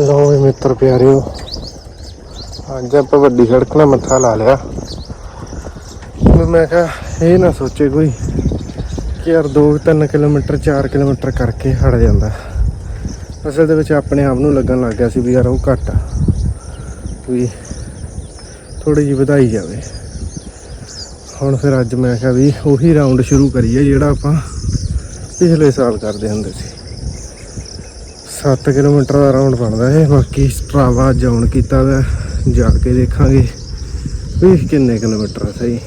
ਲੋ ਮਿੱਤਰ ਪਿਆਰਿਓ, ਅੱਜ ਆਪਾਂ ਵੱਡੀ ਸੜਕ ਨਾਲ ਮੱਥਾ ਲਾ ਲਿਆ। ਮੈਂ ਕਿਹਾ, ਇਹ ਨਾ ਸੋਚੇ ਕੋਈ ਕਿ ਯਾਰ 2-3 ਕਿਲੋਮੀਟਰ 4 ਕਿਲੋਮੀਟਰ ਕਰਕੇ ਹਟ ਜਾਂਦਾ। ਅਸਲ ਦੇ ਵਿੱਚ ਆਪਣੇ ਆਪ ਨੂੰ ਲੱਗਣ ਲੱਗ ਗਿਆ ਸੀ ਵੀ ਯਾਰ ਉਹ ਘੱਟ ਆ, ਵੀ ਥੋੜੀ ਜਿਹੀ ਵਧਾਈ ਜਾਵੇ। ਹੁਣ ਫਿਰ ਅੱਜ ਮੈਂ ਕਿਹਾ ਵੀ ਉਹੀ ਰਾਉਂਡ ਸ਼ੁਰੂ ਕਰੀਏ ਜਿਹੜਾ ਆਪਾਂ ਪਿਛਲੇ ਸਾਲ ਕਰਦੇ ਹੁੰਦੇ ਸੀ। 7 ਕਿਲੋਮੀਟਰ ਦਾ ਰਾਉਂਡ ਬਣਦਾ ਹੈ ਬਾਕੀ ਸਟਰਾਵਾ ਜਾਉਣ ਕੀਤਾ ਵਾ। ਜਾ ਕੇ ਦੇਖਾਂਗੇ ਵੀ ਕਿੰਨੇ ਕਿਲੋਮੀਟਰ ਆ ਸਹੀ।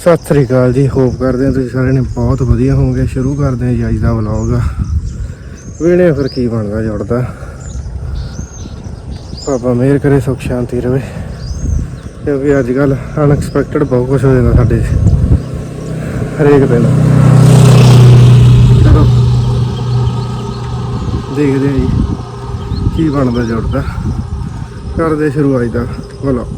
ਸਤਿ ਸ੍ਰੀ ਅਕਾਲ ਜੀ। ਹੋਪ ਕਰਦੇ ਹਾਂ ਤੁਸੀਂ ਸਾਰਿਆਂ ਨੇ ਬਹੁਤ ਵਧੀਆ ਹੋਵੋਗੇ। ਸ਼ੁਰੂ ਕਰਦੇ ਹਾਂ ਜੀ ਅੱਜ ਦਾ ਵਲੌਗ ਵੇਣੇ ਫਿਰ ਕੀ ਬਣਦਾ ਜੁੜਦਾ। ਬਾਬਾ ਮਿਹਰ ਕਰੇ, ਸੁਖ ਸ਼ਾਂਤੀ ਰਵੇ। ਕਿਉਂਕਿ ਅੱਜ ਕੱਲ ਅਨਐਕਸਪੈਕਟਡ ਬਹੁਤ ਕੁਝ ਹੋ ਜਾਂਦਾ ਸਾਡੇ। ਹਰੇਕ ਦਿਨ। ਦੇਖਦੇ ਹਾਂ ਜੀ ਕੀ ਬਣਦਾ ਜੁੜਦਾ ਕਰਦੇ ਸ਼ੁਰੂ ਅੱਜ ਦਾ। ਵਲੌਗ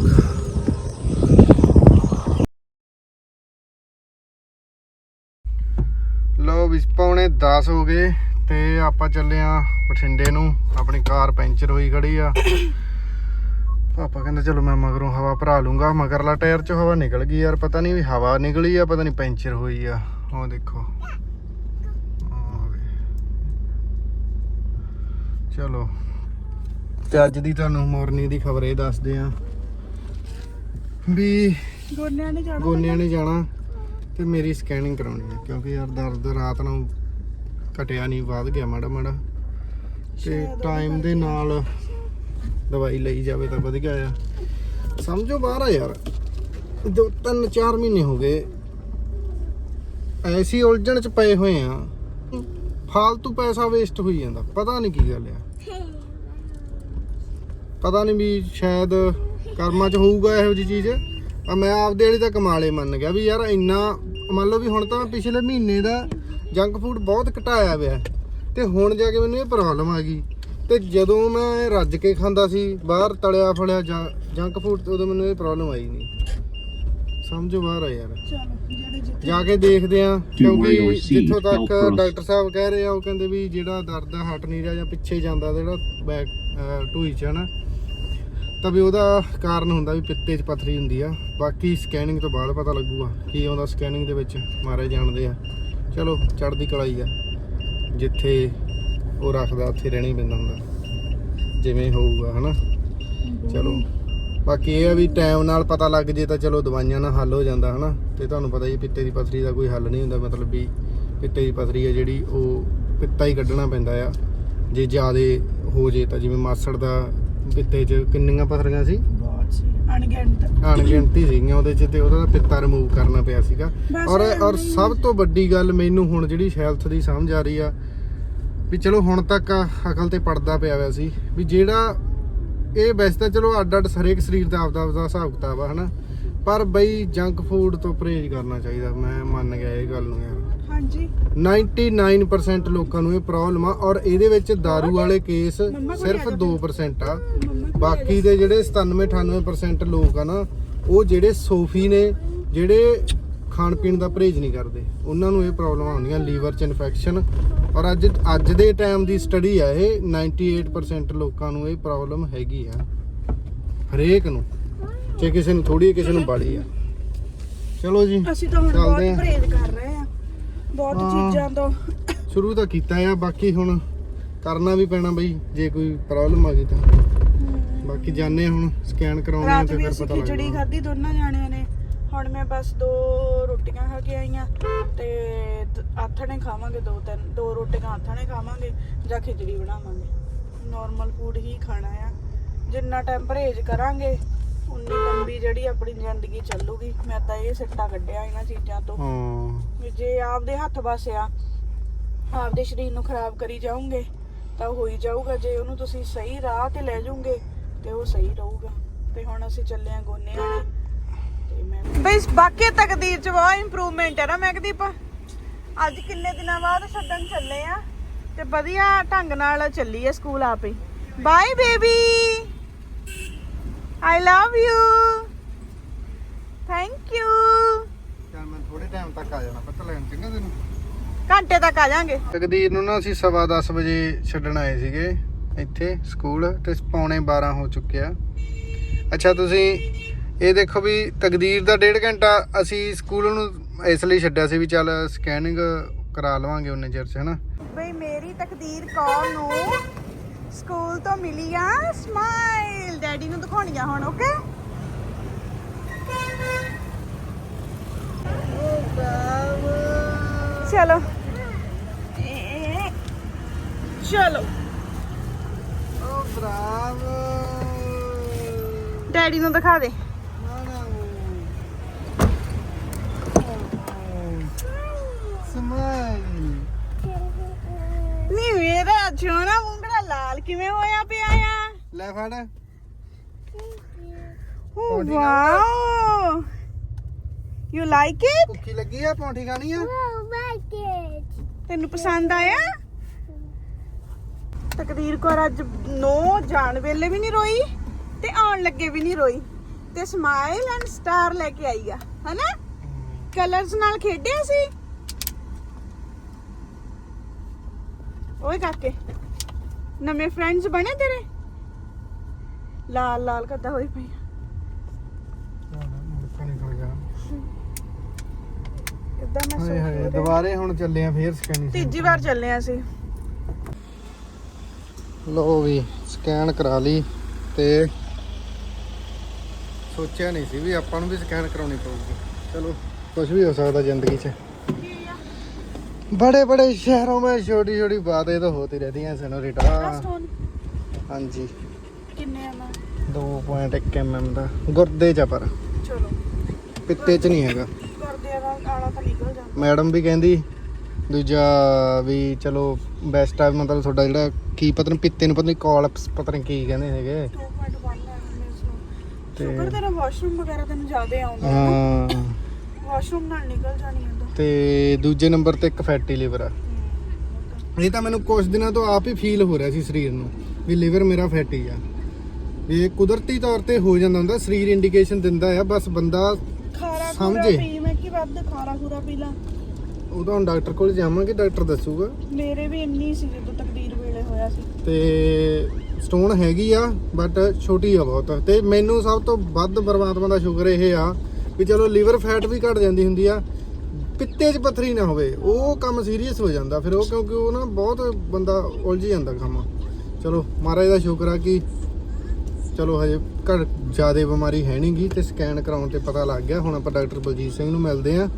ਲੋ ਵੀ ਪੌਣੇ 10 ਹੋ ਗਏ ਤੇ ਆਪਾਂ ਚੱਲੇ ਆ ਬਠਿੰਡੇ ਨੂੰ। ਆਪਣੀ ਕਾਰ ਪੈਂਚਰ ਹੋਈ ਖੜੀ ਆ। ਪਾਪਾ ਕਹਿੰਦਾ ਚਲੋ ਮੈਂ ਮਗਰੋਂ ਹਵਾ ਭਰਾ ਲੂੰਗਾ। ਮਗਰਲਾ ਟਾਇਰ ਚ ਹਵਾ ਨਿਕਲ ਗਈ ਯਾਰ, ਪਤਾ ਨਹੀਂ ਵੀ ਹਵਾ ਨਿਕਲੀ ਆ, ਪਤਾ ਨਹੀਂ ਪੈਂਚਰ ਹੋਈ ਆ। ਉਹ ਦੇਖੋ ਆਹ ਵੇ। ਚਲੋ। ਤੇ ਅੱਜ ਦੀ ਤੁਹਾਨੂੰ ਮਾਰਨਿੰਗ ਦੀ ਖਬਰ ਇਹ ਦੱਸਦੇ ਆ ਵੀ ਗੋਨਿਆਂ ਨੇ ਜਾਣਾ ਗੋਨਿਆਂ ਨੇ ਜਾਣਾ ਤੇ ਮੇਰੀ ਸਕੈਨਿੰਗ ਕਰਾਉਣੀ ਹੈ ਕਿਉਂਕਿ ਯਾਰ ਦਰਦ ਰਾਤ ਨੂੰ ਘਟਿਆ ਨਹੀਂ ਵੱਧ ਗਿਆ ਮਾੜਾ ਮਾੜਾ। ਤੇ ਟਾਈਮ ਦੇ ਨਾਲ ਦਵਾਈ ਲਈ ਜਾਵੇ ਤਾਂ ਵਧੀਆ ਆ। ਸਮਝੋ ਬਾਹਰ ਆ ਯਾਰ ਦੋ ਤਿੰਨ ਚਾਰ ਮਹੀਨੇ ਹੋ ਗਏ ਐਸੀ ਉਲਝਣ ਚ ਪਏ ਹੋਏ ਆ। ਫਾਲਤੂ ਪੈਸਾ ਵੇਸਟ ਹੋਈ ਜਾਂਦਾ। ਪਤਾ ਨਹੀਂ ਕੀ ਗੱਲ ਆ। ਪਤਾ ਨਹੀਂ ਵੀ ਸ਼ਾਇਦ ਕਰਮਾਂ 'ਚ ਹੋਊਗਾ ਇਹੋ ਜੀ ਚੀਜ਼। ਆ ਮੈਂ ਆਪਦੇ ਵਾਲੀ ਤਾਂ ਕਮਾਲੇ ਮੰਨ ਗਿਆ ਵੀ ਯਾਰ ਇੰਨਾ, ਮੰਨ ਲਓ ਵੀ ਹੁਣ ਤਾਂ ਪਿਛਲੇ ਮਹੀਨੇ ਦਾ ਜੰਕ ਫੂਡ ਬਹੁਤ ਘਟਾਇਆ ਪਿਆ। ਤੇ ਹੁਣ ਜਾ ਕੇ ਮੈਨੂੰ ਇਹ ਪ੍ਰੋਬਲਮ ਆ ਗਈ। ਤੇ ਜਦੋਂ ਮੈਂ ਰੱਜ ਕੇ ਖਾਂਦਾ ਸੀ, ਬਾਹਰ ਤਲਿਆ ਫਲਿਆ ਜੰਕ ਫੂਡ ਉਦੋਂ ਮੈਨੂੰ ਇਹ ਪ੍ਰੋਬਲਮ ਆਈ ਨਹੀਂ। ਸਮਝ ਬਾਹਰ ਆ ਯਾਰ। ਜਾ ਕੇ ਦੇਖਦੇ ਆ ਕਿਉਂਕਿ ਜਿੱਥੋਂ ਤੱਕ. ਡਾਕਟਰ ਸਾਹਿਬ ਕਹਿ ਰਹੇ ਆ ਉਹ ਕਹਿੰਦੇ ਵੀ ਜਿਹੜਾ ਦਰਦ ਆ ਹਟ ਨਹੀਂ ਰਿਹਾ ਜਾਂ ਪਿੱਛੇ ਜਾਂਦਾ ਜਿਹੜਾ ਬੈਕ ਢੂਈ ਚ ਹਨਾ ਤਾਂ ਵੀ ਉਹਦਾ ਕਾਰਨ ਹੁੰਦਾ ਵੀ ਪਿੱਤੇ 'ਚ ਪਥਰੀ ਹੁੰਦੀ ਆ। ਬਾਕੀ ਸਕੈਨਿੰਗ ਤੋਂ ਬਾਅਦ ਪਤਾ ਲੱਗੂਗਾ ਕੀ ਆਉਂਦਾ ਸਕੈਨਿੰਗ ਦੇ ਵਿੱਚ ਮਾਰੇ ਜਾਣਦੇ ਆ। ਚਲੋ ਚੜ੍ਹਦੀ ਕਲਾਈ ਆ ਜਿੱਥੇ ਉਹ ਰੱਖਦਾ ਉੱਥੇ ਰਹਿਣਾ ਹੀ ਪੈਂਦਾ ਹੁੰਦਾ। ਜਿਵੇਂ ਹੋਊਗਾ ਹਨਾ? ਚਲੋ। ਬਾਕੀ ਇਹ ਆ ਵੀ ਟਾਈਮ ਨਾਲ ਪਤਾ ਲੱਗ ਜੇ ਤਾਂ ਚਲੋ ਦਵਾਈਆਂ ਨਾਲ ਹੱਲ ਹੋ ਜਾਂਦਾ ਹਨਾ? ਤੇ ਤੁਹਾਨੂੰ ਪਤਾ ਹੀ ਪਿੱਤੇ ਦੀ ਪਥਰੀ ਦਾ ਕੋਈ ਹੱਲ ਨਹੀਂ ਹੁੰਦਾ ਮਤਲਬ ਵੀ ਪਿੱਤੇ ਦੀ ਪਥਰੀ ਹੈ ਜਿਹੜੀ ਉਹ ਪਿੱਤਾ ਹੀ ਕੱਢਣਾ ਪੈਂਦਾ ਆ। ਜੇ ਜ਼ਿਆਦੇ ਹੋ ਜੇ ਤਾਂ ਜਿਵੇਂ ਮਾਸੜ ਦਾ ਪਿੱਤੇ 'ਚ ਕਿੰਨੀਆਂ ਪਥਰੀਆਂ ਸੀ? ਅਣਗਿਣਤ। ਅਣਗਿਣਤੀ ਸੀਗੀਆਂ ਉਹਦੇ 'ਚ ਤੇ ਉਹਦਾ ਪਿੱਤਾ ਰਿਮੂਵ ਕਰਨਾ ਪਿਆ ਸੀਗਾ। ਔਰ ਔਰ। ਸਭ ਤੋਂ ਵੱਡੀ ਗੱਲ ਮੈਨੂੰ ਹੁਣ ਜਿਹੜੀ ਹੈਲਥ ਦੀ ਸਮਝ ਆ ਰਹੀ ਆ ਵੀ ਚਲੋ ਹੁਣ ਤੱਕ ਅਕਲ ਤੇ ਪੜਦਾ ਪਿਆ ਹੋਇਆ ਸੀ ਵੀ ਜਿਹੜਾ ਇਹ ਵੈਸੇ ਤਾਂ ਚਲੋ ਅੱਡ ਅੱਡ ਹਰੇਕ ਸਰੀਰ ਦਾ ਆਪਦਾ ਆਪਦਾ ਹਿਸਾਬ ਕਿਤਾਬ ਆ ਹਨਾ? ਪਰ ਬਈ ਜੰਕ ਫੂਡ ਤੋਂ ਪਰਹੇਜ਼ ਕਰਨਾ ਚਾਹੀਦਾ ਮੈਂ ਮੰਨ ਗਿਆ ਇਹ ਗੱਲ ਨੂੰ ਯਾਰ। ਹਾਂਜੀ। 99% ਲੋਕਾਂ ਨੂੰ ਇਹ ਪ੍ਰੋਬਲਮ ਆ ਔਰ ਇਹਦੇ ਵਿੱਚ दारू ਵਾਲੇ ਕੇਸ ਸਿਰਫ ਆ। ਜਾ 2% ਆ ਬਾਕੀ ਦੇ ਜਿਹੜੇ 97 98% ਲੋਕ ਆ ਨਾ ਉਹ ਜਿਹੜੇ ਸੋਫੀ ਨੇ ਜਿਹੜੇ ਖਾਣ ਪੀਣ ਦਾ ਪਰਹੇਜ਼ ਨਹੀਂ ਕਰਦੇ। ਉਹਨਾਂ ਨੂੰ ਇਹ ਪ੍ਰੋਬਲਮ ਆਉਂਦੀਆਂ ਲੀਵਰ 'ਚ ਇਨਫੈਕਸ਼ਨ ਔਰ ਅੱਜ ਅੱਜ ਦੇ ਟਾਈਮ ਦੀ ਸਟੱਡੀ ਆ ਇਹ 98% ਲੋਕਾਂ ਨੂੰ ਇਹ ਪ੍ਰੋਬਲਮ ਹੈਗੀ ਆ। ਹਰੇਕ ਨੂੰ ਜੇ ਕਿਸੇ ਨੂੰ ਥੋੜੀ ਕਿਸੇ ਨੂੰ ਬੜੀ ਆ। ਚਲੋ ਜੀ ਅਸੀਂ ਤਾਂ ਹੁਣ ਬਹੁਤ। ਪਰਹੇਜ਼ ਕਰ ਰਹੇ ਆ। ਬਹੁਤ। ਚੀਜ਼ਾਂ ਤੋਂ। ਸ਼ੁਰੂ ਤਾਂ ਕੀਤਾ ਆ ਬਾਕੀ ਹੁਣ ਕਰਨਾ ਵੀ ਪੈਣਾ ਬਈ ਜੇ ਕੋਈ ਪ੍ਰੋਬਲਮ ਆ ਗਈ ਤਾਂ। ਬਾਕੀ ਜਾਣੇ ਹੁਣ ਸਕੈਨ ਕਰਾਉਣੇ ਆ ਰਾਤ ਤੇ ਵੀ ਫਿਰ ਪਤਾ ਖਿਚੜੀ ਲੱਗਦਾ। ਖਾਧੀ ਦੋਨਾਂ ਜਾਣਿਆਂ ਨੇ। ਹੁਣ ਮੈਂ ਬਸ ਦੋ ਰੋਟੀਆਂ ਖਾ ਕੇ ਆਈਆਂ ਤੇ ਆਥਣੇ ਖਾਵਾਂਗੇ ਦੋ ਤਿੰਨ ਦੋ ਰੋਟੀਆਂ ਆਥਣੇ ਖਾਵਾਂਗੇ ਜਾਂ ਖਿਚੜੀ ਬਣਾਵਾਂਗੇ। ਨਾਰਮਲ ਫੂਡ ਹੀ ਖਾਣਾ ਆ। ਜਿੰਨਾ ਟਾਈਮ ਪਰਹੇਜ਼ ਕਰਾਂਗੇ ਉਨੀ ਲੰਬੀ ਜਿਹੜੀ ਆਪਣੀ ਜ਼ਿੰਦਗੀ ਚੱਲੂਗੀ। ਮੈਂ ਤਾਂ ਇਹ ਸਿੱਟਾ ਕੱਢਿਆ ਇਹਨਾਂ ਚੀਜ਼ਾਂ ਤੋਂ ਹਾਂ। ਵੀ ਜੇ ਆਪਦੇ ਹੱਥ ਬਸ ਆ ਆਪਦੇ ਸਰੀਰ ਨੂੰ ਖਰਾਬ ਕਰੀ ਜਾਓਗੇ ਤਾਂ ਹੋ ਹੀ ਜਾਊਗਾ। ਜੇ ਉਹਨੂੰ ਤੁਸੀਂ ਸਹੀ ਰਾਹ ਤੇ ਲੈ ਜਾਓਗੇ ਤੇ ਉਹ ਸਹੀ ਰਹੂਗਾ। ਤੇ ਹੁਣ ਅਸੀਂ ਚੱਲੇ ਆ ਗੋਨੇ ਵਾਲੇ। ਬਈ ਬਾਕੀ ਤਕਦੀਰ ਚ ਬਹੁਤ ਇੰਪਰੂਵਮੈਂਟ ਹੈ ਨਾ ਮੈਕਦੀਪ ਅੱਜ ਕਿੰਨੇ ਦਿਨਾਂ ਬਾਅਦ ਛੱਡਣ ਚੱਲੇ ਆ ਤੇ ਵਧੀਆ ਢੰਗ ਨਾਲ ਚੱਲੀ ਹੈ ਸਕੂਲ ਆਪੇ bye baby I love you thank you ਚੱਲ ਮੈਂ ਥੋੜੇ ਟਾਈਮ ਤੱਕ ਆ ਜਾਣਾ ਪਤਾ ਲੈਣ ਚੰਗਾ ਤੈਨੂੰ? ਘੰਟੇ ਤੱਕ ਆ ਜਾਾਂਗੇ। ਤਕਦੀਰ ਨੂੰ ਨਾ ਅਸੀਂ ਸਵਾ 10 ਵਜੇ ਛੱਡਣ ਆਏ ਸੀਗੇ ਇੱਥੇ ਸਕੂਲ ਤੇ ਪੌਣੇ 12 ਹੋ ਚੁੱਕਿਆ ਅੱਛਾ ਤੁਸੀਂ ਇਹ ਦੇਖੋ ਵੀ ਤਕਦੀਰ ਦਾ ਡੇਢ ਘੰਟਾ ਅਸੀਂ ਸਕੂਲ ਨੂੰ ਇਸ ਲਈ ਛੱਡਿਆ ਸੀ ਵੀ ਚੱਲ ਸਕੈਨਿੰਗ ਕਰਾ ਲਵਾਂਗੇ ਉਹਨੇ ਚਿਰ ਚ ਹਨਾ? ਬਈ ਮੇਰੀ ਤਕਦੀਰ ਕੌਰ ਨੂੰ? ਸਕੂਲ ਤੋਂ ਮਿਲੀ ਆ ਸਮਾਈਲ ਡੈਡੀ ਨੂੰ ਦਿਖਾਉਣੀ ਆ ਹੁਣ ਓਕੇ ਚਲੋ। ਚਲੋ। ਓ ਬਰਾਵੋ। ਡੈਡੀ ਨੂੰ ਦਿਖਾ ਦੇ। ਸਮਾਈਲ ਨੀ ਮੇਰਾ ਛੋਣਾ ਮੁੰਗੜਾ ਲਾਲ ਕਿਵੇਂ ਹੋਇਆ ਪਿਆ ਆ? ਲੈ ਫੜ। Oh wow. You like it ਭੁੱਖੀ ਲੱਗੀ ਆ ਪੌਂਠੀ ਖਾਣੀ ਆ? ਤੈਨੂੰ ਪਸੰਦ ਆਇਆ? ਤਕਦੀਰ ਕੌਰ ਅੱਜ ਨੋ ਜਾਣ ਵੇਲੇ ਵੀ ਨਹੀਂ ਰੋਈ ਤੇ ਆਉਣ ਲੱਗੇ ਵੀ ਨਹੀਂ ਰੋਈ ਤੇ ਸਮਾਈਲ ਐਂਡ ਸਟਾਰ ਲੈ ਕੇ ਆਈ ਆ ਹਨਾ? ਕਲਰਸ ਨਾਲ ਖੇਡਿਆ ਸੀ? ਓਏ ਕਾਕੇ ਨਵੇਂ ਫਰੈਂਡਸ ਬਣੇ ਤੇਰੇ? ਲਾਲ ਲਾਲ ਕੱਦਾ ਹੋਈ ਪਈ ਇਦਾਂ ਮੈਂ ਹਾਏ ਹਾਏ ਸੋਚ ਦੁਬਾਰੇ ਹੁਣ ਚੱਲੇ ਆ ਫੇਰ ਸਕੈਨਿੰਗ ਤੀਜੀ ਵਾਰ ਚੱਲੇ ਆ ਅਸੀਂ। ਲੋ ਵੀ ਸਕੈਨ ਕਰਾ ਲਈ ਤੇ ਸੋਚਿਆ ਨਹੀਂ ਸੀ ਵੀ ਆਪਾਂ ਨੂੰ ਵੀ ਸਕੈਨ ਕਰਾਉਣੀ ਪਊਗੀ। ਚਲੋ। ਕੁਝ ਵੀ ਹੋ ਸਕਦਾ ਜ਼ਿੰਦਗੀ 'ਚ बड़े बड़े शहरों में छोटी छोटी बातें तो होती रहती हैं सनोरिटा ਸਟੋਨ ਹਾਂਜੀ ਕਿੰਨੇ ਆ ਮੈਂ 2.1 mm ਦਾ ਗੁਰਦੇ 'ਚ ਆ ਪਰ ਚਲੋ ਪਿੱਤੇ 'ਚ ਨਹੀਂ ਹੈਗਾ ਕਰਦੇ ਆ ਆਲਾ ਤਾਂ ਨਿਕਲ ਜਾਂਦਾ ਮੈਡਮ ਵੀ ਕਹਿੰਦੀ ਦੂਜਾ ਵੀ ਚਲੋ ਬੈਸਟ ਆ ਮਤਲਬ ਤੁਹਾਡਾ ਜਿਹੜਾ ਕੀ ਪਤਾ ਨਹੀਂ ਪਿੱਤੇ ਨੂੰ ਪਤਾ ਨਹੀਂ ਕਾਲਪਸ ਪਤਾ ਨਹੀਂ ਕੀ ਕਹਿੰਦੇ ਹੈਗੇ 2.1 ਹੈ ਮੇਰੇ ਤੇ- ਸ਼ੁਕਰ ਤੇਰਾ ਵਾਸ਼ਰੂਮ ਵਗੈਰਾ ਤੈਨੂੰ ਜ਼ਿਆਦਾ ਆਉਂਦਾ ਹੈ ਹਾਂ ਵਾਸ਼ਰੂਮ ਨਾਲ ਨਿਕਲ ਜਾਣੀ ਹੁੰਦਾ ਤੇ। ਦੂਜੇ ਨੰਬਰ ਤੇ ਇੱਕ ਫੈਟੀ ਲਿਵਰ ਆ। ਇਹ ਤਾਂ ਮੈਨੂੰ ਕੁਝ ਦਿਨਾਂ ਤੋਂ ਆਪ ਹੀ ਫੀਲ ਹੋ ਰਿਹਾ ਸੀ ਸਰੀਰ ਨੂੰ ਵੀ ਲਿਵਰ ਮੇਰਾ ਫੈਟੀ ਆ। ਇਹ ਕੁਦਰਤੀ ਤੌਰ ਤੇ ਹੋ ਜਾਂਦਾ ਹੁੰਦਾ ਸਰੀਰ ਇੰਡੀਕੇਸ਼ਨ ਦਿੰਦਾ ਆ ਬਸ ਬੰਦਾ ਖਾਰਾ ਖੂਰਾ ਸਮਝੇ। ਪੀ ਮੈਂ ਕੀ ਵੱਧ ਖਾਰਾ ਖੂਰਾ ਪੀ ਲਾ? ਉਦੋਂ ਹੁਣ ਡਾਕਟਰ ਕੋਲ ਜਾਵਾਂਗੇ ਡਾਕਟਰ ਦੱਸੂਗਾ। ਮੇਰੇ ਵੀ ਇੰਨੀ ਸੀ ਜਦੋਂ ਤਕਦੀਰ ਵੇਲੇ ਹੋਇਆ ਸੀ। ਤੇ ਸਟੋਨ ਹੈਗੀ ਆ ਬਟ ਛੋਟੀ ਆ ਬਹੁਤ। ਤੇ ਮੈਨੂੰ ਸਭ ਤੋਂ ਵੱਧ ਪਰਮਾਤਮਾ ਦਾ ਸ਼ੁਕਰ ਇਹ ਆ ਵੀ ਚਲੋ ਲੀਵਰ ਫੈਟ ਵੀ ਘਟ ਜਾਂਦੀ ਹੁੰਦੀ ਆ, ਪਿੱਤੇ 'ਚ ਪੱਥਰੀ ਨਾ ਹੋਵੇ, ਉਹ ਕੰਮ ਸੀਰੀਅਸ ਹੋ ਜਾਂਦਾ, ਫਿਰ ਉਹ ਕਿਉਂਕਿ ਉਹ ਨਾ ਬਹੁਤ ਬੰਦਾ ਉਲਝ ਜਾਂਦਾ ਕੰਮ। ਚਲੋ, ਮਹਾਰਾਜ ਦਾ ਸ਼ੁਕਰ ਆ ਕਿ ਚਲੋ ਹਜੇ ਘਰ ਜ਼ਿਆਦਾ ਬਿਮਾਰੀ ਹੈ ਨਹੀਂਗੀ ਤੇ ਸਕੈਨ ਕਰਾਉਣ ਤੇ ਪਤਾ ਲੱਗ ਗਿਆ, ਹੁਣ ਆਪਾਂ ਡਾਕਟਰ ਬਲਜੀਤ ਸਿੰਘ ਨੂੰ ਮਿਲਦੇ ਆ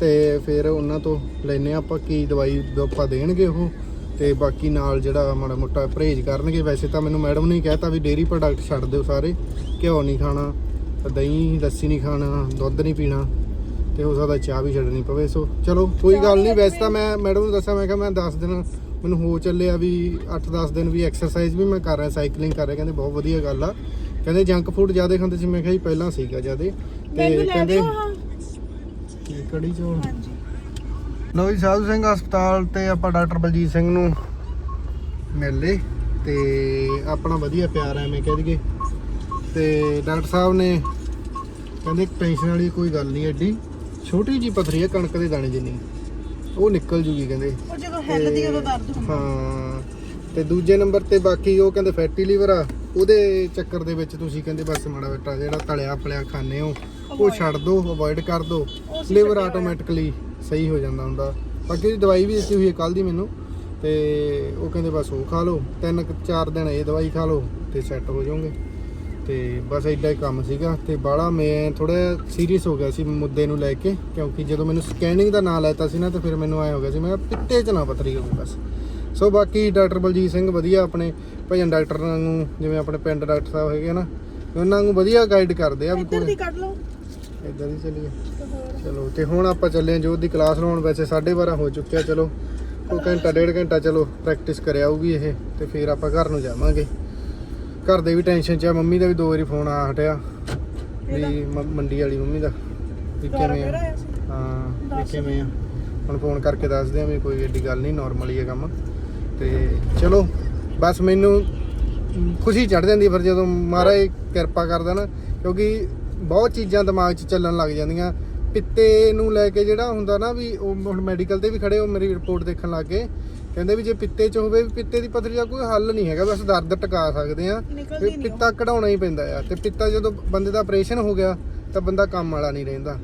ਤੇ ਫਿਰ ਉਹਨਾਂ ਤੋਂ ਲੈਨੇ ਆ ਆਪਾਂ ਕੀ ਦਵਾਈ ਆਪਾਂ ਦੇਣਗੇ ਉਹ ਤੇ ਬਾਕੀ ਨਾਲ ਜਿਹੜਾ ਮਾੜਾ ਮੋਟਾ ਪਰਹੇਜ਼ ਕਰਨਗੇ, ਵੈਸੇ ਤਾਂ ਮੈਨੂੰ ਮੈਡਮ ਨੇ ਹੀ ਕਹਿਤਾ ਵੀ ਡੇਰੀ ਪ੍ਰੋਡਕਟ ਛੱਡ ਦਿਓ ਸਾਰੇ, ਘਿਓ ਨਹੀਂ ਖਾਣਾ ਦਹੀਂ ਲੱਸੀ ਨਹੀਂ ਖਾਣਾ ਦੁੱਧ ਨਹੀਂ ਪੀਣਾ ਤੇ ਹੋ ਸਕਦਾ ਚਾਹ ਵੀ ਛੱਡਣੀ ਪਵੇ। ਸੋ ਚਲੋ ਕੋਈ ਗੱਲ ਨਹੀਂ ਵੈਸੇ ਤਾਂ ਮੈਂ ਮੈਡਮ ਨੂੰ ਦੱਸਿਆ ਮੈਂ ਕਿਹਾ ਮੈਂ 10 ਦਿਨ ਮੈਨੂੰ ਹੋ ਚੱਲਿਆ ਵੀ 8-10 ਦਿਨ ਵੀ ਐਕਸਰਸਾਈਜ਼ ਵੀ ਮੈਂ ਕਰ ਰਿਹਾ ਸਾਈਕਲਿੰਗ ਕਰ ਰਿਹਾ ਕਹਿੰਦੇ ਬਹੁਤ ਵਧੀਆ ਗੱਲ ਆ। ਕਹਿੰਦੇ ਜੰਕ ਫੂਡ ਜ਼ਿਆਦਾ ਖਾਂਦੇ ਸੀ ਮੈਂ ਕਿਹਾ ਜੀ ਪਹਿਲਾਂ ਸੀਗਾ ਜ਼ਿਆਦਾ। ਦਿਓ ਹਾਂ ਕੀ ਕੜੀ ਚੌਲ? ਹਾਂਜੀ। ਲੋ ਜੀ ਸਾਧੂ ਸਿੰਘ ਹਸਪਤਾਲ ਤੇ ਆਪਾਂ ਡਾਕਟਰ ਬਲਜੀਤ ਸਿੰਘ ਨੂੰ ਮਿਲ ਲਏ ਤੇ ਆਪਣਾ ਵਧੀਆ ਪਿਆਰ ਐਵੇਂ ਕਹਿ ਦਈਏ। ਤੇ ਡਾਕਟਰ ਸਾਹਿਬ ਨੇ ਕਹਿੰਦੇ ਟੈਨਸ਼ਨ ਵਾਲੀ ਕੋਈ ਗੱਲ ਨਹੀਂ ਐਡੀ। ਛੋਟੀ ਜੀ ਪਥਰੀ ਹੈ ਕਣਕ ਦੇ ਦਾਣੇ ਜਿੰਨੀ। ਉਹ ਨਿਕਲ ਜੂਗੀ ਕਹਿੰਦੇ। ਉਹ ਜਦੋਂ ਹਿੱਲਦੀ ਉਦੋਂ ਦਰਦ ਹੁੰਦਾ। ਹਾਂ। ਤੇ ਦੂਜੇ ਨੰਬਰ ਤੇ ਬਾਕੀ ਉਹ ਕਹਿੰਦੇ ਫੈਟੀ ਲੀਵਰ ਆ। ਉਹਦੇ ਚੱਕਰ ਦੇ ਵਿੱਚ ਤੁਸੀਂ ਕਹਿੰਦੇ ਬਸ ਮਾੜਾ ਬੇਟਾ ਜਿਹੜਾ ਤਲਿਆ ਫਲਿਆ ਖਾਣੇ ਹੋ ਉਹ ਛੱਡ ਦਿਓ ਅਵੋਇਡ ਕਰ ਦਿਓ ਲਿਵਰ। ਆਟੋਮੈਟਿਕਲੀ ਸਹੀ ਹੋ ਜਾਂਦਾ ਹੁੰਦਾ। ਬਾਕੀ ਦੀ ਦਵਾਈ ਵੀ ਦਿੱਤੀ ਹੋਈ ਹੈ ਕੱਲ ਦੀ ਮੈਨੂੰ। ਤੇ ਉਹ ਕਹਿੰਦੇ ਬਸ ਉਹ ਖਾ ਲਓ। ਤਿੰਨ ਚਾਰ ਦਿਨ ਇਹ ਦਵਾਈ ਖਾ ਲਓ ਤੇ ਸੈੱਟ ਹੋ ਜਾਓਗੇ। ਤੇ ਬਸ ਐਡਾ ਹੀ ਕੰਮ ਸੀਗਾ ਤੇ ਬਾਹਲਾ ਮੈਂ ਥੋੜਾ ਸੀਰੀਅਸ ਹੋ ਗਿਆ ਸੀ ਮੁੱਦੇ ਨੂੰ ਲੈ ਕੇ ਕਿਉਂਕਿ ਜਦੋਂ ਮੈਨੂੰ ਸਕੈਨਿੰਗ ਦਾ ਨਾਂ ਲੈਤਾ ਸੀ ਨਾ ਤੇ ਫਿਰ ਮੈਨੂੰ ਐ ਹੋ ਗਿਆ ਸੀ ਮੈਂ ਕਿਹਾ ਪਿੱਤੇ 'ਚ ਨਾ ਪਥਰੀ ਹੋਵੇ ਬਸ। ਸੋ ਬਾਕੀ ਡਾਕਟਰ ਬਲਜੀਤ ਸਿੰਘ ਵਧੀਆ ਆਪਣੇ ਭਜਨ ਡਾਕਟਰ ਨੂੰ ਜਿਵੇਂ ਆਪਣੇ ਪਿੰਡ ਡਾਕਟਰ ਸਾਹਿਬ ਹੈਗੇ ਆ ਨਾ ਉਹਨਾਂ ਨੂੰ ਵਧੀਆ ਗਾਈਡ ਕਰਦੇ ਆ ਇੱਧਰ ਦੀ ਕੱਢ ਲਓ। ਇਦਾਂ ਦੀ ਚੱਲੀਏ। ਚਲੋ ਤੇ ਹੁਣ ਆਪਾਂ ਚੱਲੇ ਹਾਂ ਜੋਤ ਦੀ ਕਲਾਸ ਲਾਉਣ ਵੈਸੇ 12:30 ਹੋ ਚੁੱਕਿਆ ਚਲੋ। ਉਹ ਘੰਟਾ ਡੇਢ ਘੰਟਾ ਚਲੋ ਪ੍ਰੈਕਟਿਸ ਕਰ ਆਊਗੀ ਇਹ ਤੇ ਫਿਰ ਆਪਾਂ ਘਰ ਨੂੰ ਜਾਵਾਂਗੇ। ਘਰ ਦੇ ਵੀ ਟੈਨਸ਼ਨ 'ਚ ਆ ਮੰਮੀ ਦਾ ਵੀ ਦੋ ਵਾਰੀ ਫੋਨ ਆ ਹਟਿਆ। ਵੀ ਮ- ਮੰਡੀ ਵਾਲੀ ਮੰਮੀ ਦਾ। ਵੀ ਕਿਵੇਂ ਆ? ਹਾਂ ਵੀ। ਕਿਵੇਂ ਆ? ਹੁਣ ਫੋਨ ਕਰਕੇ ਦੱਸਦੇ ਆ ਵੀ ਕੋਈ ਏਡੀ ਗੱਲ ਨਹੀਂ ਨਾਰਮਲ ਹੀ ਹੈ ਕੰਮ। ਤੇ ਚਲੋ ਬਸ ਮੈਨੂੰ ਮ, ਖੁਸ਼ੀ ਚੜ ਜਾਂਦੀ ਫਿਰ ਜਦੋਂ ਮਹਾਰਾਜ ਕਿਰਪਾ ਕਰਦਾ ਨਾ ਕਿਉਂਕਿ ਬਹੁਤ ਚੀਜ਼ਾਂ ਦਿਮਾਗ 'ਚ ਚੱਲਣ ਲੱਗ ਜਾਂਦੀਆਂ। ਪਿੱਤੇ ਨੂੰ ਲੈ ਕੇ ਜਿਹੜਾ ਹੁੰਦਾ ਨਾ ਵੀ ਉਹ ਹੁਣ ਮੈਡੀਕਲ ਤੇ ਵੀ ਖੜੇ ਹੋ ਮੇਰੀ ਰਿਪੋਰਟ ਦੇਖਣ ਲੱਗ ਗਏ। ਕਹਿੰਦੇ ਵੀ ਜੇ ਪਿੱਤੇ 'ਚ ਹੋਵੇ ਵੀ ਪਿੱਤੇ ਦੀ ਪਥਰੀ ਦਾ ਕੋਈ ਹੱਲ ਨਹੀਂ ਹੈਗਾ ਬਸ ਦਰਦ ਟਿਕਾ ਸਕਦੇ ਆ। ਨਿਕਲਦੀ ਵੀ ਨਹੀਂ ਪਿੱਤਾ ਕਢਾਉਣਾ ਹੀ ਪੈਂਦਾ ਆ। ਤੇ ਪਿੱਤਾ ਜਦੋਂ ਬੰਦੇ ਦਾ ਆਪਰੇਸ਼ਨ ਹੋ ਗਿਆ ਤਾਂ ਬੰਦਾ ਕੰਮ ਵਾਲਾ ਨਹੀਂ ਰਹਿੰਦਾ।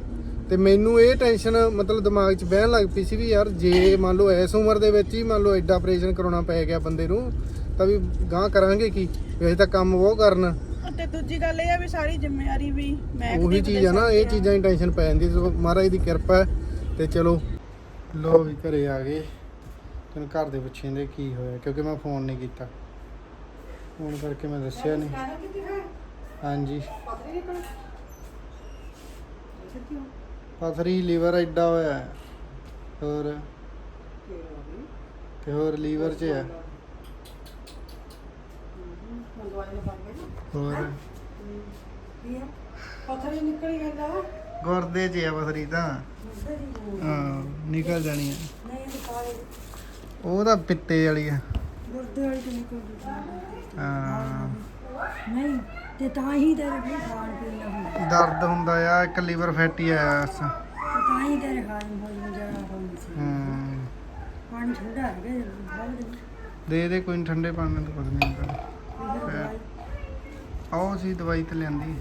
ਤੇ ਮੈਨੂੰ ਇਹ ਟੈਨਸ਼ਨ ਮਤਲਬ ਦਿਮਾਗ 'ਚ ਬਹਿਣ ਲੱਗ ਪਈ ਸੀ ਵੀ ਯਾਰ ਜੇ ਮੰਨ ਲਓ ਇਸ ਉਮਰ ਦੇ ਵਿੱਚ ਹੀ ਮੰਨ ਲਓ ਐਡਾ ਆਪਰੇਸ਼ਨ ਕਰਾਉਣਾ ਪੈ ਗਿਆ ਬੰਦੇ ਨੂੰ ਤਾਂ ਵੀ ਗਾਂ ਕਰਾਂਗੇ ਕੀ? ਵੀ ਅਸੀਂ ਤਾਂ ਕੰਮ ਉਹ ਕਰਨ। ਤੇ ਦੂਜੀ ਗੱਲ ਇਹ ਆ ਵੀ ਸਾਰੀ ਜ਼ਿੰਮੇਵਾਰੀ ਵੀ ਮੈਂ ਉਹੀ ਚੀਜ਼ ਆ ਨਾ ਇਹ ਚੀਜ਼ਾਂ ਦੀ ਟੈਨਸ਼ਨ ਪੈ ਜਾਂਦੀ ਸੋ ਮਹਾਰਾਜ ਦੀ ਕਿਰਪਾ ਹੈ। ਤੇ ਚਲੋ ਲੋ ਵੀ ਘਰੇ ਆ ਗਏ। ਤੈਨੂੰ ਘਰ ਦੇ ਪੁੱਛਿੰਦੇ ਕੀ ਹੋਇਆ ਕਿਉਂਕਿ ਮੈਂ ਫੋਨ ਨਹੀਂ ਕੀਤਾ। ਫੋਨ ਕਰਕੇ ਮੈਂ ਦੱਸਿਆ ਨਹੀਂ। ਹਾਂਜੀ। ਪਥਰੀ ਲੀਵਰ ਐਡਾ ਹੋਇਆ। ਹੈ। ਹੋਰ ਤੇ ਹੋਰ ਲੀਵਰ 'ਚ ਹੈ ਹੋਰ? ਪਥਰੀ ਨਿਕਲ ਜਾਂਦਾ ਗੁਰਦੇ 'ਚ ਆ ਪਥਰੀ ਤਾਂ। ਹਾਂ ਨਿਕਲ ਜਾਣੀ ਹੈ ਉਹ ਤਾਂ ਪਿੱਤੇ ਵਾਲੀ ਆ। ਗੁਰਦੇ ਵਾਲੀ ਤੇ ਨਿਕਲ ਹਾਂ। ਨਹੀਂ ਤੇ ਤਾਂ ਹੀ ਤੇਰੇ ਵੀ ਖਾਣ ਪੀਣ ਦਾ ਹੁੰਦਾ। ਦਰਦ ਹੁੰਦਾ ਆ ਇੱਕ ਲੀਵਰ ਫੈਟੀ ਆ ਤੇ ਹੀ ਤੇਰੇ ਖਾਣ ਭੋਜਨ ਜਰਾ ਹੁੰਦਾ ਸੀ। ਹੂੰ। ਪਾਣੀ ਠੰਡਾ ਹੈ ਦੇ ਦੇ ਕੋਈ ਨੀ, ਠੰਡੇ ਪਾਣੀ ਨਾਲ ਤਾਂ ਕੁਝ ਨਹੀਂ ਹੁੰਦਾ। ਆਓ ਜੀ ਦਵਾਈ ਤੇ ਲਿਆਂਦੀ।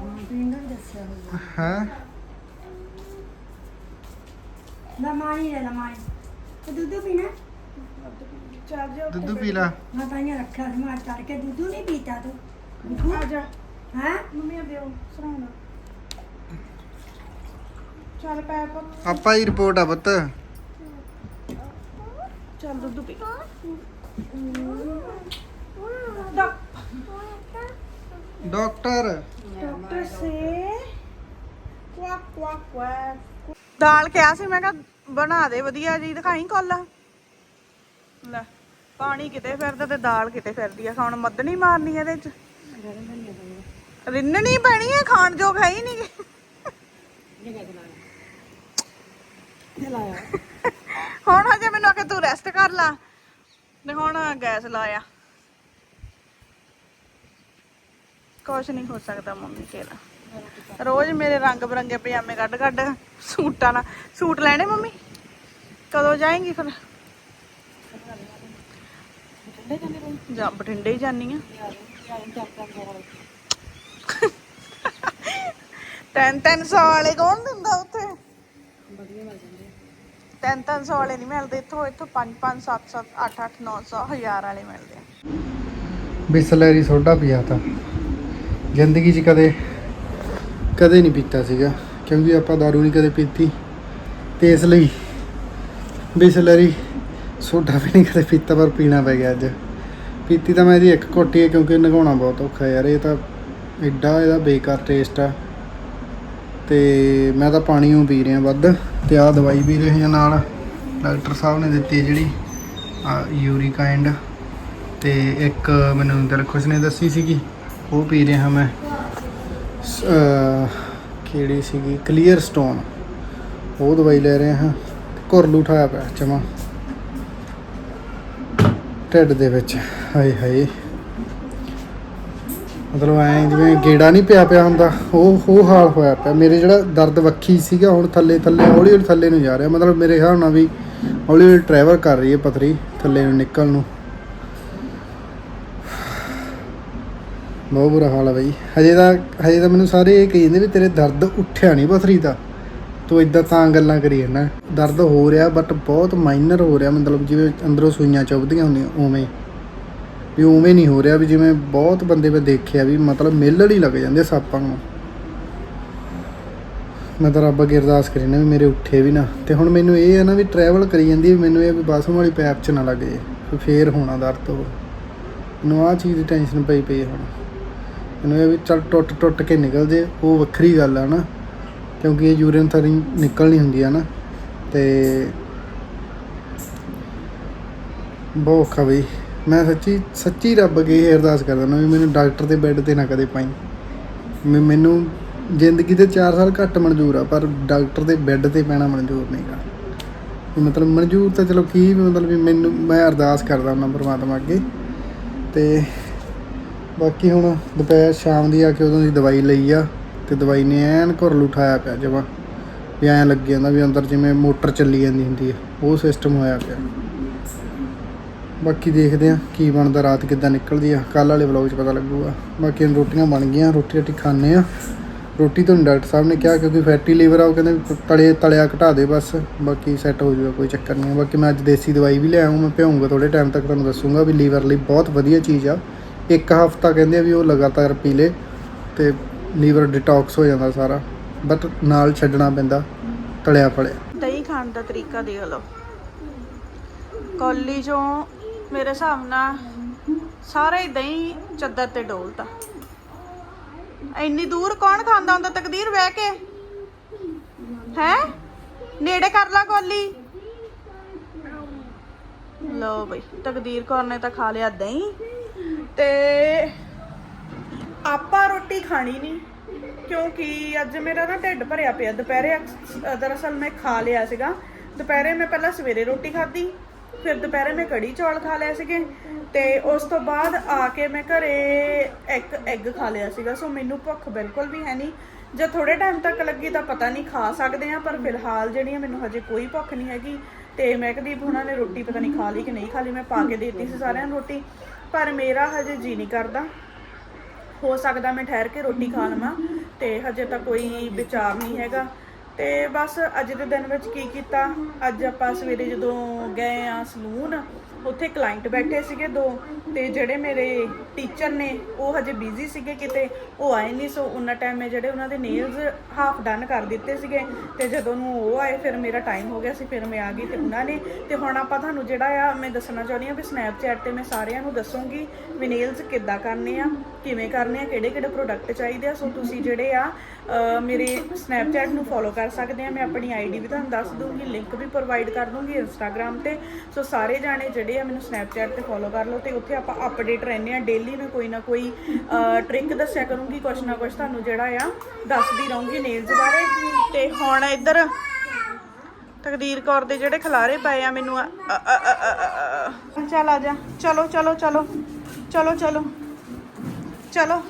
ਖਾਣ ਪੀਣ ਦਾ ਵੀ ਦੱਸਿਆ ਹੋਊਗਾ ਹੈ? ਨਾ ਮਾਈ ਲੈ ਲਾ ਮਾਈ ਤੇ ਦੁੱਧ ਪੀਣਾ? ਚੱਲ ਜਾ ਦੁੱਧ ਪੀ ਲਾ। ਮੈਂ ਤਾਂ ਇਹ ਰੱਖਿਆ ਸੀ ਮੈਂ ਤੜਕੇ ਦੁੱਧ ਨਹੀਂ ਪੀਤਾ ਤੂੰ। ਆ ਜਾ। ਹੈ? ਮੰਮੀ ਆ ਦਿਓ ਸਰਾਉਣਾ। ਚੱਲ ਪੈ ਪੁੱਤ। ਆਪਾਂ ਹੀ ਰਿਪੋਰਟ ਆ ਪੁੱਤ। ਚੱਲ ਦੁੱਧ ਪੀ। ਡਾਕ- ਡਾਕਟਰ। ਡਾਕਟਰ ਸੇ। ਕੁਆਕ ਕੁਆਕ ਕੁਆਕ ਦਾਲ ਕਿਹਾ ਸੀ ਮੈਂ ਕਿਹਾ ਬਣਾ ਦੇ, ਵਧੀਆ ਜੀ, ਦਿਖਾਈ ਕੋਲਾ। ਲੈ, ਪਾਣੀ ਕਿਤੇ ਫਿਰਦਾ ਤੇ ਦਾਲ ਕਿਤੇ ਫਿਰਦੀ ਆ, ਹੁਣ ਮੱਧਣੀ ਮਾਰਨੀ ਇਹਦੇ ਚ। ਰਿੰਨਣੀ ਪੈਣੀ ਹੈ ਖਾਣ ਜੋਗ ਹੈ ਹੀ ਨਹੀਂ। ਹੁਣ ਹਜੇ ਮੈਨੂੰ ਆ ਤੂੰ ਰੈਸਟ ਕਰ ਲਾ, ਤੇ ਹੁਣ ਗੈਸ ਲਾਇਆ। ਕੁਛ ਨਹੀਂ ਹੋ ਸਕਦਾ ਮੰਮੀ ਤੇਰਾ ਰੋਜ਼ ਮੇਰੇ ਰੰਗ ਬਰੰਗੇ ਪਜਾਮੇ ਕੱਢ ਕੱਢ ਸੂਟਾਂ ਨਾਲ। ਸੂਟ ਲੈਣੇ ਮੰਮੀ? ਕਦੋਂ ਜਾਏਂਗੀ ਫਿਰ? ਜਾਂ, ਬਠਿੰਡੇ ਹੀ ਜਾਨੀ ਆ। ਤਿੰਨ ਤਿੰਨ ਸੌ ਵਾਲੇ ਕੌਣ ਦਿੰਦਾ ਉੱਥੇ? ਤਿੰਨ ਤਿੰਨ ਸੌ ਵਾਲੇ ਨਹੀਂ ਮਿਲਦੇ। ਇੱਥੋਂ ਇੱਥੋਂ 5 5 7 7 8 8 900 ਹਜ਼ਾਰ ਵਾਲੇ ਮਿਲਦੇ ਆ। ਬਿਸਲੈਰੀ ਸੋਡਾ ਪੀਆ ਤਾਂ। ਜ਼ਿੰਦਗੀ 'ਚ ਕਦੇ ਕਦੇ ਨਹੀਂ ਪੀਤਾ ਸੀਗਾ, ਕਿਉਂਕਿ ਆਪਾਂ दारू ਨਹੀਂ ਕਦੇ ਪੀਤੀ। ਤੇ ਇਸ ਲਈ ਬਿਸਲੈਰੀ ਸੋਡਾ ਵੀ ਨਹੀਂ ਕਦੇ ਪੀਤਾ, ਪਰ ਪੀਣਾ ਪੈ ਗਿਆ ਅੱਜ। ਪੀਤੀ ਤਾਂ ਮੈਂ ਇਹਦੀ ਇੱਕ ਘੋਟੀ ਹੈ, ਕਿਉਂਕਿ ਨਗਾਉਣਾ ਬਹੁਤ ਔਖਾ ਯਾਰ, ਇਹ ਤਾਂ ਐਡਾ ਇਹਦਾ ਬੇਕਾਰ ਟੇਸਟ ਆ। ਤੇ ਮੈਂ ਤਾਂ ਪਾਣੀ ਉਹ ਪੀ ਰਿਹਾ ਵੱਧ, ਤੇ ਆਹ ਦਵਾਈ ਪੀ ਰਹੇ ਹਾਂ ਨਾਲ। ਡਾਕਟਰ ਸਾਹਿਬ ਨੇ ਦਿੱਤੀ ਜਿਹੜੀ, ਆ ਯੂਰੀਕਾਈਂਡ ਤੇ ਇੱਕ ਮੈਨੂੰ ਦਿਲ ਖੁਸ਼ ਨੇ ਦੱਸੀ ਸੀਗੀ, ਉਹ ਪੀ ਰਿਹਾ ਮੈਂ। ਕਿਹੜੀ ਸੀਗੀ? ਕਲੀਅਰ ਸਟੋਨ ਉਹ ਦਵਾਈ ਲੈ ਰਿਹਾ ਹਾਂ। ਘੁਰਲੂ ਉਠਾਇਆ ਪਿਆ ਚਮਾ। ਢਿੱਡ ਦੇ ਵਿੱਚ। ਹਾਏ ਹਾਏ। ਮਤਲਬ ਐ ਜਿਵੇਂ ਗੇੜਾ ਨਹੀਂ ਪਿਆ ਪਿਆ ਹੁੰਦਾ। ਉਹ ਉਹ ਹਾਲ ਹੋਇਆ ਪਿਆ। ਮੇਰੇ ਜਿਹੜਾ ਦਰਦ ਵੱਖੀ ਸੀਗਾ, ਹੁਣ ਥੱਲੇ ਥੱਲੇ, ਹੌਲੀ ਹੌਲੀ ਥੱਲੇ ਨੂੰ ਜਾ ਰਿਹਾ। ਮਤਲਬ ਮੇਰੇ ਹਿਸਾਬ ਨਾਲ ਵੀ ਹੌਲੀ ਹੌਲੀ ਟਰੈਵਲ ਕਰ ਰਹੀ ਹੈ ਪਥਰੀ, ਥੱਲੇ ਨੂੰ ਨਿਕਲਣ ਨੂੰ। ਬਹੁਤ ਬੁਰਾ ਹਾਲ ਆ ਬਾਈ। ਹਜੇ ਤਾਂ ਹਜੇ ਤਾਂ ਮੈਨੂੰ ਸਾਰੇ ਇਹ ਕਹੀ ਜਾਂਦੇ ਵੀ ਤੇਰੇ ਦਰਦ ਉੱਠਿਆ ਨਹੀਂ ਪਥਰੀ ਦਾ ਤੂੰ ਇਦਾਂ ਤਾਂ ਗੱਲਾਂ ਕਰੀ ਜਾਂਦਾ। ਦਰਦ ਹੋ ਰਿਹਾ ਬਟ ਬਹੁਤ ਮਾਈਨਰ ਹੋ ਰਿਹਾ। ਮਤਲਬ ਜਿਵੇਂ ਅੰਦਰੋਂ ਸੂਈਆਂ ਚੁੱਭਦੀਆਂ ਹੁੰਦੀਆਂ ਉਵੇਂ। ਵੀ ਉਵੇਂ ਨਹੀਂ ਹੋ ਰਿਹਾ ਵੀ ਜਿਵੇਂ ਬਹੁਤ ਬੰਦੇ ਮੈਂ ਦੇਖਿਆ ਵੀ ਮਤਲਬ ਮਿਲਣ ਹੀ ਲੱਗ ਜਾਂਦੇ ਸੱਪਾਂ ਨੂੰ। ਮੈਂ ਤਾਂ ਰੱਬ ਅੱਗੇ ਅਰਦਾਸ ਕਰੀ ਨਾ ਵੀ ਮੇਰੇ ਉੱਠੇ ਵੀ ਨਾ। ਤੇ ਹੁਣ ਮੈਨੂੰ ਇਹ ਹੈ ਨਾ ਵੀ ਟਰੈਵਲ ਕਰੀ ਜਾਂਦੀ ਵੀ ਮੈਨੂੰ ਇਹ ਵੀ ਬਾਥਰੂਮ ਵਾਲੀ ਪੈਪ 'ਚ ਨਾ ਲੱਗ ਜੇ ਫਿਰ ਫੇਰ ਹੋਣਾ ਦਰਦ ਉਹ। ਮੈਨੂੰ ਆਹ ਚੀਜ਼ ਦੀ ਟੈਨਸ਼ਨ ਪਈ ਪਈ ਹੁਣ। ਮੈਨੂੰ ਇਹ ਵੀ ਚੱਲ ਟੁੱਟ ਟੁੱਟ ਕੇ ਨਿਕਲ ਜੇ ਉਹ ਵੱਖਰੀ ਗੱਲ ਆ ਨਾ, ਕਿਉਂਕਿ ਇਹ ਯੂਰੀਨ ਥਰੀ ਨਿਕਲਣੀ ਹੁੰਦੀ ਆ ਨਾ, ਤੇ ਬਹੁਤ ਔਖਾ ਬਈ। ਮੈਂ ਸੱਚੀ ਸੱਚੀ ਰੱਬ ਅੱਗੇ ਇਹ ਅਰਦਾਸ ਕਰਦਾ ਨਾ ਵੀ ਮੈਨੂੰ ਡਾਕਟਰ ਦੇ ਬੈੱਡ ਤੇ ਨਾ ਕਦੇ ਪਾਈ। ਮੈਂ ਮੈਨੂੰ ਜ਼ਿੰਦਗੀ ਦੇ 4 ਸਾਲ ਘੱਟ ਮਨਜ਼ੂਰ ਆ, ਪਰ ਡਾਕਟਰ ਦੇ ਬੈੱਡ ਤੇ ਪੈਣਾ ਮਨਜ਼ੂਰ ਨਹੀਂਗਾ ਮਤਲਬ ਮਨਜ਼ੂਰ ਤਾਂ ਚਲੋ ਕੀ ਵੀ ਮਤਲਬ ਵੀ ਮੈਨੂੰ, ਮੈਂ ਅਰਦਾਸ ਕਰਦਾ ਹਾਂ ਪਰਮਾਤਮਾ ਅੱਗੇ, ਤੇ ਬਾਕੀ ਹੁਣ ਦੁਪਹਿਰ ਸ਼ਾਮ ਦੀ ਆ ਕੇ ਉਦੋਂ ਦੀ ਦਵਾਈ ਲਈ ਆ ਤੇ ਦਵਾਈ ਨੇ ਐਨ ਘੁਰਲ ਉਠਾਇਆ ਪਿਆ ਜਮਾ ਵੀ ਐਂ ਲੱਗ ਜਾਂਦਾ ਵੀ ਅੰਦਰ ਜਿਵੇਂ ਮੋਟਰ ਚੱਲੀ ਜਾਂਦੀ ਹੁੰਦੀ ਆ, ਉਹ ਸਿਸਟਮ ਹੋਇਆ ਪਿਆ। ਬਾਕੀ ਦੇਖਦੇ ਆ ਕੀ ਬਣਦਾ, ਰਾਤ ਕਿੱਦਾਂ ਨਿਕਲਦੀ ਆ ਕੱਲ ਵਾਲੇ ਵਲੌਗ 'ਚ ਪਤਾ ਲੱਗੂਗਾ। ਬਾਕੀ ਹੁਣ ਰੋਟੀਆਂ ਬਣ ਗਈਆਂ, ਰੋਟੀ ਰੋਟੀ ਖਾਣੇ ਆ। ਰੋਟੀ ਤੋਂ ਡਾਕਟਰ ਸਾਹਿਬ ਨੇ ਕਿਹਾ ਕਿਉਂਕਿ ਫੈਟੀ ਲੀਵਰ ਆ, ਉਹ ਕਹਿੰਦੇ ਵੀ ਤਲੇ, ਤਲਿਆ ਘਟਾ ਦੇ ਬਸ, ਬਾਕੀ ਸੈੱਟ ਹੋ ਜਾਊਗਾ, ਕੋਈ ਚੱਕਰ ਨਹੀਂ ਬਾਕੀ ਮੈਂ ਅੱਜ ਦੇਸੀ ਦਵਾਈ ਵੀ ਲਿਆਇਆ ਮੈਂ ਪਿਆਉਂਗਾ ਥੋੜੇ ਟਾਈਮ ਤੱਕ, ਤੁਹਾਨੂੰ ਦੱਸੂਗਾ ਵੀ ਲੀਵਰ ਲਈ ਬਹੁਤ ਵਧੀਆ ਚੀਜ਼ ਆ। ਇੱਕ ਹਫਤਾ ਕਹਿੰਦੇ ਆ ਵੀ ਉਹ ਲਗਾਤਾਰ ਪੀ ਲੇ ਤੇ ਲੀਵਰ ਡਿਟੌਕਸ ਹੋ ਜਾਂਦਾ ਸਾਰਾ, ਬਟ ਨਾਲ ਛੱਡਣਾ ਪੈਂਦਾ, ਤਲਿਆ ਫਲਿਆ। ਦਹੀਂ ਖਾਣ ਦਾ ਤਰੀਕਾ ਦੇਖ ਲਓ। ਕੌਲੀ ਚੋਂ ਮੇਰੇ ਹਿਸਾਬ ਨਾਲ ਸਾਰਾ ਹੀ ਦਹੀਂ ਚੱਦਰ ਤੇ ਡੋਲਤਾ ਇੰਨੀ ਦੂਰ ਕੌਣ ਖਾਂਦਾ ਹੁੰਦਾ? ਤਕਦੀਰ ਬਹਿ ਕੇ। ਹੈ? ਨੇੜੇ ਕਰ ਲਾ ਕੌਲੀ। ਲਓ ਬਈ, ਤਕਦੀਰ ਕੌਰ ਨੇ ਤਾਂ ਖਾ ਲਿਆ ਦਹੀਂ। ਤੇ ਆਪਾਂ ਰੋਟੀ ਖਾਣੀ ਨਹੀਂ, ਕਿਉਂਕਿ ਅੱਜ ਮੇਰਾ ਨਾ ਢਿੱਡ ਭਰਿਆ ਪਿਆ। ਦੁਪਹਿਰੇ ਅਕਸ- ਦਰਅਸਲ ਮੈਂ ਖਾ ਲਿਆ ਸੀਗਾ। ਦੁਪਹਿਰੇ ਮੈਂ ਪਹਿਲਾਂ ਸਵੇਰੇ ਰੋਟੀ ਖਾਧੀ, ਫਿਰ ਦੁਪਹਿਰੇ ਮੈਂ ਕੜੀ ਚੌਲ ਖਾ ਲਿਆ ਸੀਗੇ ਤੇ ਉਸ ਤੋਂ ਬਾਅਦ ਆ ਕੇ ਮੈਂ ਘਰੇ ਇੱਕ ਐਗ ਖਾ ਲਿਆ ਸੀਗਾ। ਸੋ ਮੈਨੂੰ ਭੁੱਖ ਬਿਲਕੁਲ ਵੀ ਹੈ ਨਹੀਂ। ਜੇ ਥੋੜੇ ਟਾਈਮ ਤੱਕ ਲੱਗੀ ਤਾਂ ਪਤਾ ਨਹੀਂ ਖਾ ਸਕਦੇ ਆ ਪਰ ਫਿਲਹਾਲ ਜਿਹੜੀਆਂ ਮੈਨੂੰ ਹਜੇ ਕੋਈ ਭੁੱਖ ਨਹੀਂ ਹੈਗੀ, ਤੇ ਕਦੀਪ ਉਹਨਾਂ ਨੇ ਰੋਟੀ ਪਤਾ ਨਹੀਂ ਖਾ ਲਈ ਕਿ ਨਹੀਂ ਖਾ ਲਈ। ਮੈਂ ਪਾ ਕੇ ਦੇਤੀ ਸੀ ਸਾਰਿਆਂ ਨੂੰ ਰੋਟੀ। ਪਰ ਮੇਰਾ ਹਜੇ ਜੀ ਨਹੀਂ ਕਰਦਾ। ਹੋ ਸਕਦਾ ਮੈਂ ਠਹਿਰ ਕੇ ਰੋਟੀ ਖਾ ਲਵਾਂ ਤੇ ਹਜੇ ਤਾਂ ਕੋਈ ਵਿਚਾਰ ਨਹੀਂ ਹੈਗਾ। ਤੇ ਬਸ ਅੱਜ ਦੇ ਦਿਨ ਵਿੱਚ ਕੀ ਕੀਤਾ? ਅੱਜ ਆਪਾਂ ਸਵੇਰੇ ਜਦੋਂ ਗਏ ਆ ਸਲੂਨ ਉੱਥੇ ਕਲਾਇੰਟ ਬੈਠੇ ਸੀਗੇ ਦੋ ਤੇ ਜਿਹੜੇ ਮੇਰੇ ਟੀਚਰ ਨੇ, ਉਹ ਹਜੇ ਬਿਜ਼ੀ ਸੀਗੇ ਕਿਤੇ, ਉਹ ਆਏ ਨਹੀਂ ਸੋ ਉਹਨਾਂ ਟਾਈਮ ਮੈਂ ਜਿਹੜੇ ਉਹਨਾਂ ਦੇ ਨੇਲਸ ਹਾਫ ਡਨ ਕਰ ਦਿੱਤੇ ਸੀਗੇ ਤੇ ਜਦੋਂ ਨੂੰ ਉਹ ਆਏ, ਫਿਰ ਮੇਰਾ ਟਾਈਮ ਹੋ ਗਿਆ ਸੀ, ਫਿਰ ਮੈਂ ਆ ਗਈ ਤੇ ਉਹਨਾਂ ਨੇ, ਤੇ ਹੁਣ ਆਪਾਂ ਤੁਹਾਨੂੰ ਜਿਹੜਾ ਆ, ਮੈਂ ਦੱਸਣਾ ਚਾਹੁੰਦੀ ਆ ਵੀ ਸਨੈਪਚੈਟ ਤੇ ਮੈਂ ਸਾਰਿਆਂ ਨੂੰ ਦੱਸੂਗੀ ਵੀ ਨੇਲਸ ਕਿੱਦਾਂ ਕਰਨੇ ਆ, ਕਿਵੇਂ ਕਰਨੇ ਆ ਕਿਹੜੇ ਕਿਹੜੇ ਪ੍ਰੋਡਕਟ ਚਾਹੀਦੇ ਆ ਸੋ ਤੁਸੀਂ ਜਿਹੜੇ ਆ ਮੇਰੇ ਸਨੈਪਚੈਟ ਨੂੰ ਫੋਲੋ ਕਰ ਸਕਦੇ ਆ ਮੈਂ ਆਪਣੀ ਆਈਡੀ ਵੀ ਤੁਹਾਨੂੰ ਦੱਸ ਦੂੰਗੀ ਲਿੰਕ ਵੀ ਪ੍ਰੋਵਾਈਡ ਕਰ ਦੂੰਗੀ ਇੰਸਟਾਗ੍ਰam ਤੇ। ਸੋ ਸਾਰੇ ਜਾਣੇ ਜਿਹੜੇ ਆ ਮੈਨੂੰ ਸਨੈਪਚੈਟ ਤੇ ਫੋਲੋ ਕਰ ਲਓ ਤੇ ਉੱਥੇ ਆਪਾਂ ਅਪਡੇਟ ਰਹਿੰਦੇ ਆ ਡੇਲੀ ਮੈਂ ਕੋਈ ਨਾ ਕੋਈ ਟ੍ਰਿਕ ਦੱਸਿਆ ਕਰੂੰਗੀ, ਕੁਛ ਨਾ ਕੁਛ ਤੁਹਾਨੂੰ ਜਿਹੜਾ ਆ ਦੱਸਦੀ ਰਹੂੰਗੀ ਨੇਲਸ ਬਾਰੇ। ਤੇ ਹੁਣ ਇੱਧਰ ਤਕਦੀਰ ਕੌਰ ਦੇ ਜਿਹੜੇ ਖਿਲਾਰੇ ਪਏ ਆ ਮੈਨੂੰ ਆ- ਚੱਲ ਆ ਜਾ। ਚਲੋ ਚਲੋ ਚਲੋ। ਚਲੋ ਚਲੋ। ਚਲੋ।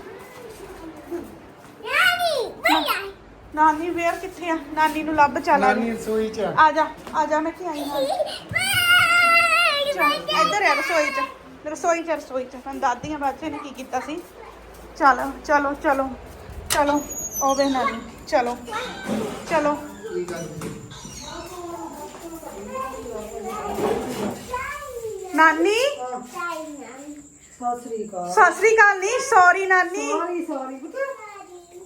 ਨਾਨੀ ਵੇਅਰ ਕਿੱਥੇ ਆ। ਨਾਨੀ ਨੂੰ ਲੱਭ ਚੱਲ ਆ ਜਾ। ਸੋਈ ਚ ਆ। ਜਾ ਆ ਜਾ ਮੈਂ ਕੀ ਆਈ ਹਾਂ। ਚੱਲ, ਇੱਧਰ ਆ ਰਸੋਈ ਚ। ਰਸੋਈ ਚ ਰਸੋਈ ਚ। ਤੁਹਾਨੂੰ ਦਾਦੀਆਂ ਬਾਚੇ ਨੇ ਕੀ ਕੀਤਾ ਸੀ? ਚਲੋ ਚਲੋ ਚਲੋ ਚਲੋ ਉਹ ਵੇ ਨਾਨੀ ਚਲੋ ਚਲੋ। ਨਾਨੀ? ਸਤਿ ਸ੍ਰੀ ਅਕਾਲ। ਸਤਿ ਸ੍ਰੀ ਅਕਾਲ ਨਹੀਂ ਸੌਰੀ ਨਾਨੀ। ਸੌਰੀ ਸੌਰੀ ਪੁੱਤ।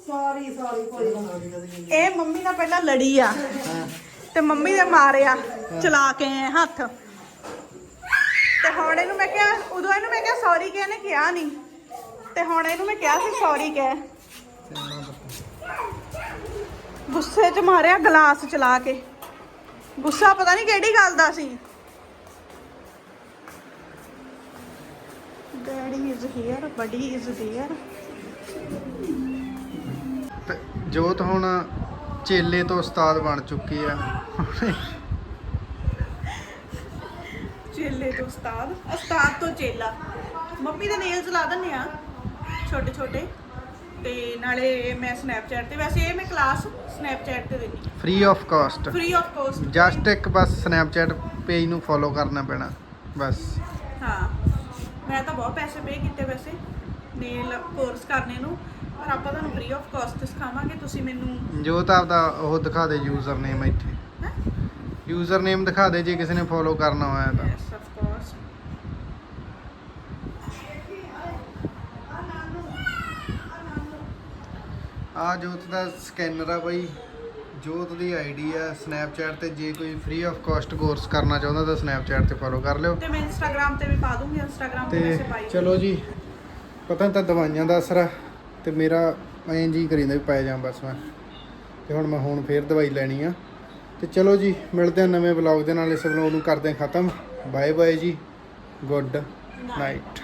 ਸੌਰੀ ਸੌਰੀ ਕੋਈ ਗੱਲ ਇਹ ਮੰਮੀ ਨਾਲ ਪਹਿਲਾਂ ਲੜੀ ਆ। ਤੇ ਮੰਮੀ ਦੇ ਮਾਰਿਆ, ਚਲਾ ਕੇ ਆਏ ਹੱਥ। ਤੇ ਹੁਣ ਇਹਨੂੰ ਮੈਂ ਕਿਹਾ, ਉਦੋਂ ਇਹਨੂੰ ਮੈਂ ਕਿਹਾ ਸੌਰੀ ਕਿ ਇਹਨੇ ਕਿਹਾ ਨਹੀਂ ਤੇ ਹੁਣ ਇਹਨੂੰ ਮੈਂ ਕਿਹਾ ਸੀ ਸੌਰੀ ਕਹਿ। ਗੁੱਸੇ 'ਚ ਮਾਰਿਆ, ਗਲਾਸ ਚਲਾ ਕੇ। ਗੁੱਸਾ ਪਤਾ ਨਹੀਂ ਕਿਹੜੀ ਗੱਲ ਦਾ ਸੀ। Daddy is here buddy is here ਜੋਤ ਹੁਣ ਚੇਲੇ ਤੋਂ ਉਸਤਾਦ ਬਣ ਚੁੱਕੀ ਆ। ਚੇਲੇ ਤੋਂ ਉਸਤਾਦ? ਉਸਤਾਦ ਤੋਂ ਚੇਲਾ। ਮੰਮੀ ਦੇ ਨੇਲਸ ਲਾ ਦਿੰਨੇ ਆ ਛੋਟੇ ਛੋਟੇ। ਤੇ ਨਾਲੇ ਮੈਂ ਸਨੈਪਚੈਟ ਤੇ ਵੈਸੇ ਇਹ ਮੈਂ ਕਲਾਸ ਸਨੈਪਚੈਟ ਤੇ ਦਿੰਨੀ free of cost free of cost just ਇੱਕ ਬਸ ਸਨੈਪਚੈਟ ਪੇਜ ਨੂੰ ਫੋਲੋ ਕਰਨਾ ਪੈਣਾ ਬਸ। ਹਾਂ ਮੈਂ ਤਾਂ ਬਹੁਤ ਪੈਸੇ ਪੇ ਕੀਤੇ ਵੈਸੇ ਨੇਲ ਕੋਰਸ ਕਰਨੇ ਨੂੰ। ਪਰ ਆਪਾਂ ਤੁਹਾਨੂੰ ਫ੍ਰੀ ਆਫ ਕਾਸਟ ਸਿਖਾਵਾਂਗੇ ਤੁਸੀਂ ਮੈਨੂੰ ਜੋਤ ਆਪਦਾ ਉਹ ਦਿਖਾ ਦੇ ਯੂਜ਼ਰ ਨੇਮ ਇੱਥੇ। ਹੈਂ? ਯੂਜ਼ਰ ਨੇਮ ਦਿਖਾ ਦੇ ਜੇ ਕਿਸੇ ਨੇ ਫੋਲੋ ਕਰਨਾ ਹੋਇਆ ਤਾਂ। ਯੈਸ ਆਫ ਕੋਰਸ ਆ ਜੋਤ ਦਾ ਸਕੈਨਰ ਆ ਬਾਈ। ਜੋਤ ਦੀ ਆਈਡੀ ਆ ਸਨੈਪਚੈਟ ਤੇ ਜੇ ਕੋਈ ਫ੍ਰੀ ਆਫ ਕਾਸਟ ਕੋਰਸ ਕਰਨਾ ਚਾਹੁੰਦਾ ਤਾਂ ਸਨੈਪਚੈਟ ਤੇ ਫੋਲੋ ਕਰ ਲਿਓ। ਤੇ ਮੈਂ ਇੰਸਟਾਗ੍ਰam ਤੇ ਵੀ ਪਾ ਦੂੰਗੀ ਇੰਸਟਾਗ੍ਰam ਤੇ ਤੇ ਵੈਸੇ ਪਾਈ ਚਲੋ ਜੀ ਪਤਾ ਤਾਂ ਦਵਾਈਆਂ ਦਾ ਅਸਰ ਆ ਤੇ ਮੇਰਾ ਐਂ ਜੀ ਕਰੀਂਦਾ ਵੀ ਪੈ ਜਾ ਬਸ ਮੈਂ। ਤੇ ਹੁਣ ਮੈਂ ਹੁਣ ਫੇਰ ਦਵਾਈ ਲੈਣੀ ਆ। ਤੇ ਚਲੋ ਜੀ, ਮਿਲਦੇ ਆ ਨਵੇਂ ਵਲੌਗ ਦੇ ਨਾਲ। ਇਸ ਵਲੌਗ ਨੂੰ ਕਰਦੇ ਆ ਖਤਮ। ਬਾਏ ਬਾਏ ਜੀ। Good night